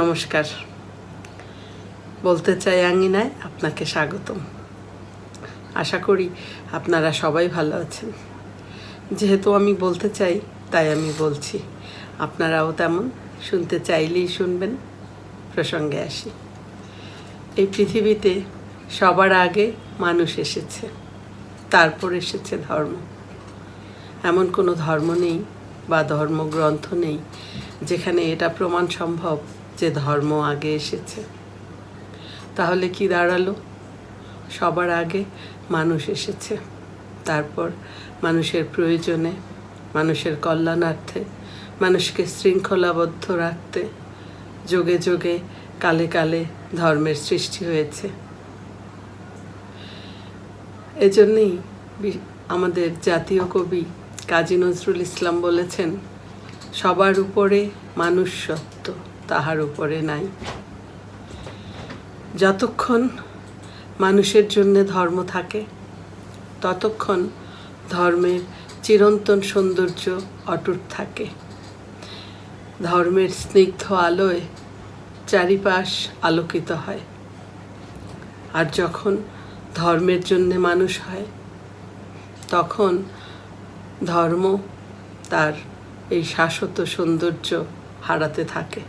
নমস্কার। বলতে চাই আঙ্গিনায় আপনাকে স্বাগতম। আশা করি আপনারা সবাই ভালো আছেন। যেহেতু আমি বলতে চাই, তাই আমি বলছি, আপনারাও তেমন শুনতে চাইলেই শুনবেন। প্রসঙ্গে আসি। এই পৃথিবীতে সবার আগে মানুষ এসেছে, তারপর এসেছে ধর্ম। এমন কোনো ধর্ম নেই বা ধর্মগ্রন্থ নেই যেখানে এটা প্রমাণ সম্ভব যে ধর্ম আগে এসেছে। তাহলে কি দাঁড়াল? সবার আগে মানুষ এসেছে। তারপর মানুষের প্রয়োজনে, মানুষের কল্যাণার্থে, মানুষকে শৃঙ্খলাবদ্ধ রাখতে যোগে যোগে কালে কালে ধর্মের সৃষ্টি হয়েছে। এজন্যই আমাদের জাতীয় কবি কাজী নজরুল ইসলাম বলেছেন, সবার উপরে মানুষ সত্য। তাহার উপরে নাই। যতক্ষণ মানুষের জন্য ধর্ম থাকে, ততক্ষণ ধর্মের চিরন্তন সৌন্দর্য অটুট থাকে। ধর্মের স্নিগ্ধ আলোয় চারিপাশ আলোকিত হয়। আর যখন ধর্মের জন্যে মানুষ হয়, তখন ধর্ম তার এই শাশ্বত সৌন্দর্য হারাতে থাকে।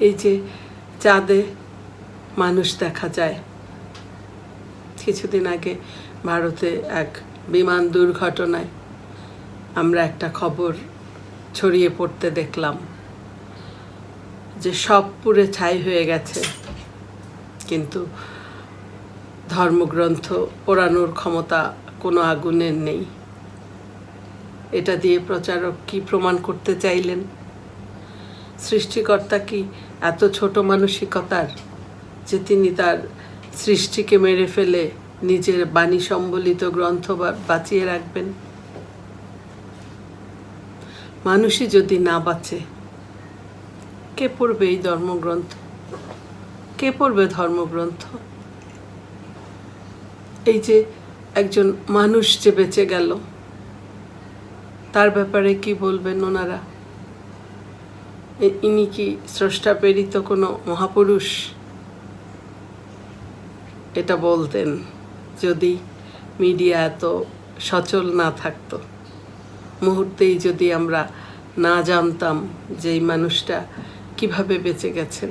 এই যে চাঁদে মানুষ দেখা যায়। কিছুদিন আগে ভারতে এক বিমান দুর্ঘটনায় আমরা একটা খবর ছড়িয়ে পড়তে দেখলাম যে সব পুরে ছাই হয়ে গেছে। কিন্তু ধর্মগ্রন্থ পোড়ানোর ক্ষমতা কোনো আগুনের নেই। এটা দিয়ে প্রচারক কি প্রমাণ করতে চাইলেন? সৃষ্টিকর্তা কি এত ছোট মানসিকতার যে তিনি তার সৃষ্টিকে মেরে ফেলে নিজের বাণী সম্বলিত গ্রন্থ বাঁচিয়ে রাখবেন? মানুষই যদি না বাঁচে, কে পড়বে এই ধর্মগ্রন্থ? কে পড়বে ধর্মগ্রন্থ? এই যে একজন মানুষ যে বেঁচে গেল, তার ব্যাপারে কি বলবেন ওনারা? ইনি কি স্রষ্টা প্রেরিত কোনো মহাপুরুষ? এটা বলতেন যদি মিডিয়া এত সচল না থাকতো। মুহূর্তেই যদি আমরা না জানতাম যে এই মানুষটা কীভাবে বেঁচে গেছেন,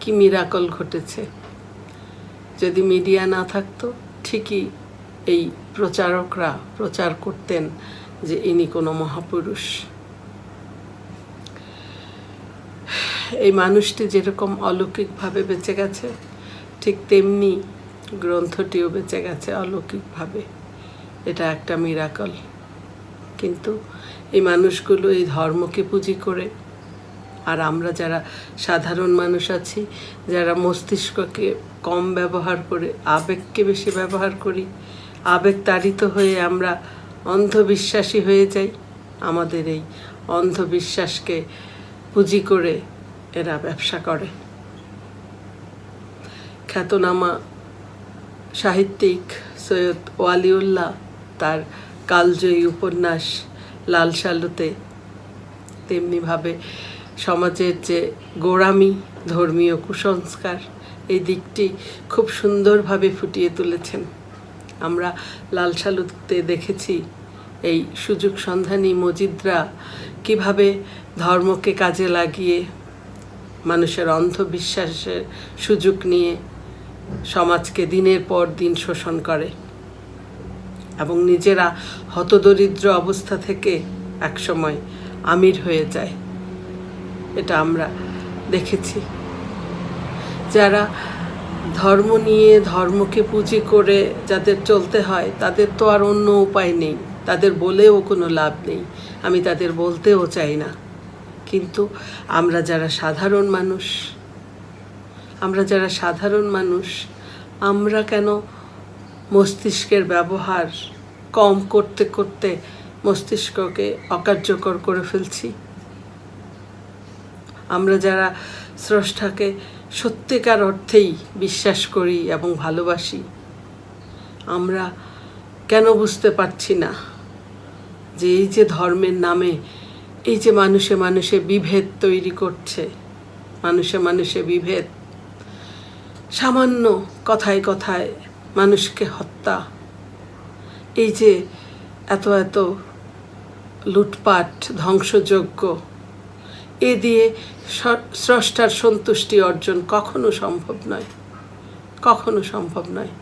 কি মিরাকল ঘটেছে। যদি মিডিয়া না থাকতো, ঠিকই এই প্রচারকরা প্রচার করতেন যে ইনি কোনো মহাপুরুষ। এই মানুষটি যেরকম অলৌকিকভাবে বেঁচে গেছে, ঠিক তেমনি গ্রন্থটিও বেঁচে গেছে অলৌকিকভাবে। এটা একটা মিরাকল কিন্তু এই মানুষগুলো এই ধর্মকে পুঁজি করে, আর আমরা যারা সাধারণ মানুষ আছি, যারা মস্তিষ্ককে কম ব্যবহার করে, আবেগকে বেশি ব্যবহার করি আবেগ তাড়িত হয়ে আমরা অন্ধবিশ্বাসী হয়ে যাই, আমাদের এই অন্ধবিশ্বাসকে পুঁজি করে এরা ব্যবসা করে। খ্যাতনামা সাহিত্যিক সৈয়দ ওয়ালিউল্লাহ তার কালজয়ী উপন্যাস লাল সালুতে তেমনিভাবে সমাজের যে গোড়ামি, ধর্মীয় কুসংস্কার, এই দিকটি খুব সুন্দরভাবে ফুটিয়ে তুলেছেন। আমরা লাল সালুতে দেখেছি এই সুযোগ সন্ধানী মজিদরা কীভাবে ধর্মকে কাজে লাগিয়ে মানুষের অন্ধবিশ্বাসের সুযোগ নিয়ে সমাজকে দিনের পর দিন শোষণ করে এবং নিজেরা হতদরিদ্র অবস্থা থেকে একসময় আমির হয়ে যায়। এটা আমরা দেখেছি। যারা ধর্ম নিয়ে ধর্মকে পুঁজি করে যাদের চলতে হয়, তাদের তো আর অন্য উপায় নেই। তাদের বলেও কোনো লাভ নেই। আমি তাদের বলতেও চাই না। কিন্তু আমরা যারা সাধারণ মানুষ, আমরা যারা সাধারণ মানুষ, আমরা কেন মস্তিষ্কের ব্যবহার কম করতে করতে মস্তিষ্ককে অকার্যকর করে ফেলছি? আমরা যারা স্রষ্টাকে সত্যিকার অর্থেই বিশ্বাস করি এবং ভালোবাসি, আমরা কেন বুঝতে পারছি না যে এই যে ধর্মের নামে এই যে মানুষে মানুষে বিভেদ তৈরি করছে, মানুষে মানুষে বিভেদ। সামান্য কথায় কথায় মানুষকে হত্যা। এই যে এত এত লুটপাট ধ্বংসযোগ্য এ দিয়ে স্রষ্টার সন্তুষ্টি অর্জন কখনো সম্ভব নয়, কখনো সম্ভব নয়।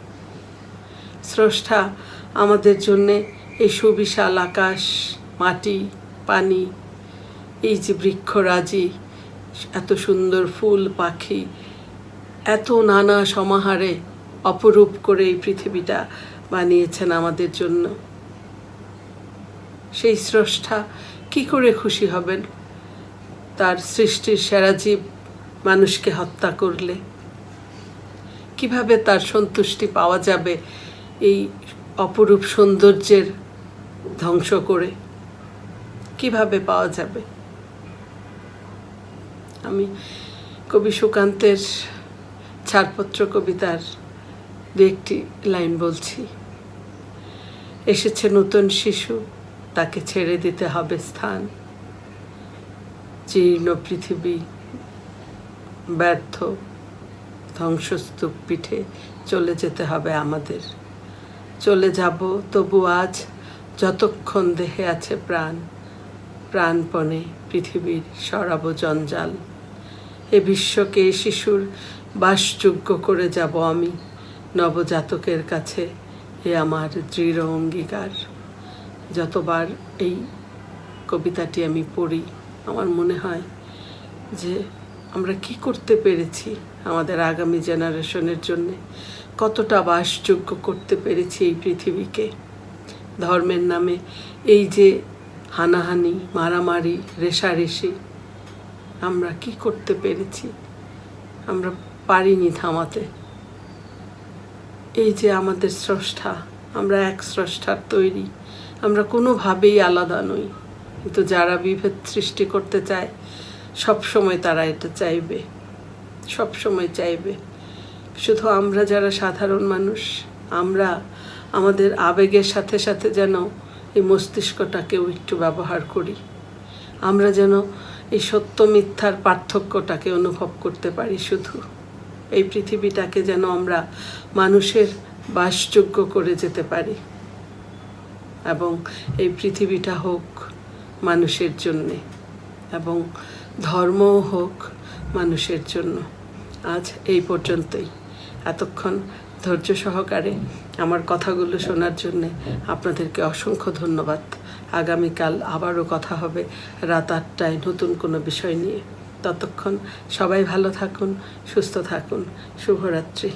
স্রষ্টা আমাদের জন্যে এই সুবিশাল আকাশ, মাটি, পানি এই যে বৃক্ষরাজি, এত সুন্দর ফুল, পাখি, এত নানা সমাহারে অপরূপ করে এই পৃথিবীটা বানিয়েছেন আমাদের জন্য। সেই স্রষ্টা কি করে খুশি হবেন? তার সৃষ্টির সেরা জীব মানুষকে হত্যা করলে। কীভাবে তার সন্তুষ্টি পাওয়া যাবে এই অপরূপ সৌন্দর্যের ধ্বংস করে? কীভাবে পাওয়া যাবে? আমি কবি সুকান্তের ছাড়পত্র কবিতার দু একটি লাইন বলছি, এসেছে নতুন শিশু, তাকে ছেড়ে দিতে হবে স্থান। জীর্ণ পৃথিবী ব্যর্থ, ধ্বংসস্তূপ পিঠে চলে যেতে হবে আমাদের। চলে যাব তবু আজ যতক্ষণ দেহে আছে প্রাণ। প্রাণপণে পৃথিবীর সরাব জঞ্জাল। এ বিশ্বকে শিশুর বাসযোগ্য করে যাব আমি নবজাতকের কাছে এ আমার দৃঢ় অঙ্গীকার। যতবার এই কবিতাটি আমি পড়ি, আমার মনে হয় যে আমরা কি করতে পেরেছি আমাদের আগামী জেনারেশনের জন্য? কতটা বাসযোগ্য করতে পেরেছি এই পৃথিবীকে? ধর্মের নামে এই যে হানাহানি, মারামারি, রেশারেশি আমরা কি করতে পেরেছি? আমরা পারিনি থামাতে। এই যে আমাদের স্রষ্টা, আমরা এক স্রষ্টার তৈরি। আমরা কোনোভাবেই আলাদা নই। কিন্তু যারা বিভেদ সৃষ্টি করতে চায় সব সময় তারা এটা চাইবে। সব সময় চাইবে। শুধু আমরা যারা সাধারণ মানুষ, আমরা আমাদের আবেগের সাথে সাথে যেন এই মস্তিষ্কটাকেও একটু ব্যবহার করি। আমরা যেন এই সত্য মিথ্যার পার্থক্যটাকে অনুভব করতে পারি শুধু। এই পৃথিবীটাকে যেন আমরা মানুষের বাসযোগ্য করে যেতে পারি। এবং এই পৃথিবীটা হোক মানুষের জন্যে এবং ধর্মও হোক মানুষের জন্য। আজ এই পর্যন্তই। এতক্ষণ ধৈর্য সহকারে আমার কথাগুলো শোনার জন্যে আপনাদেরকে অসংখ্য ধন্যবাদ। আগামীকাল আবারও কথা হবে রাত আটটায় নতুন কোনো বিষয় নিয়ে। ততক্ষণ সবাই ভালো থাকুন, সুস্থ থাকুন। শুভরাত্রি।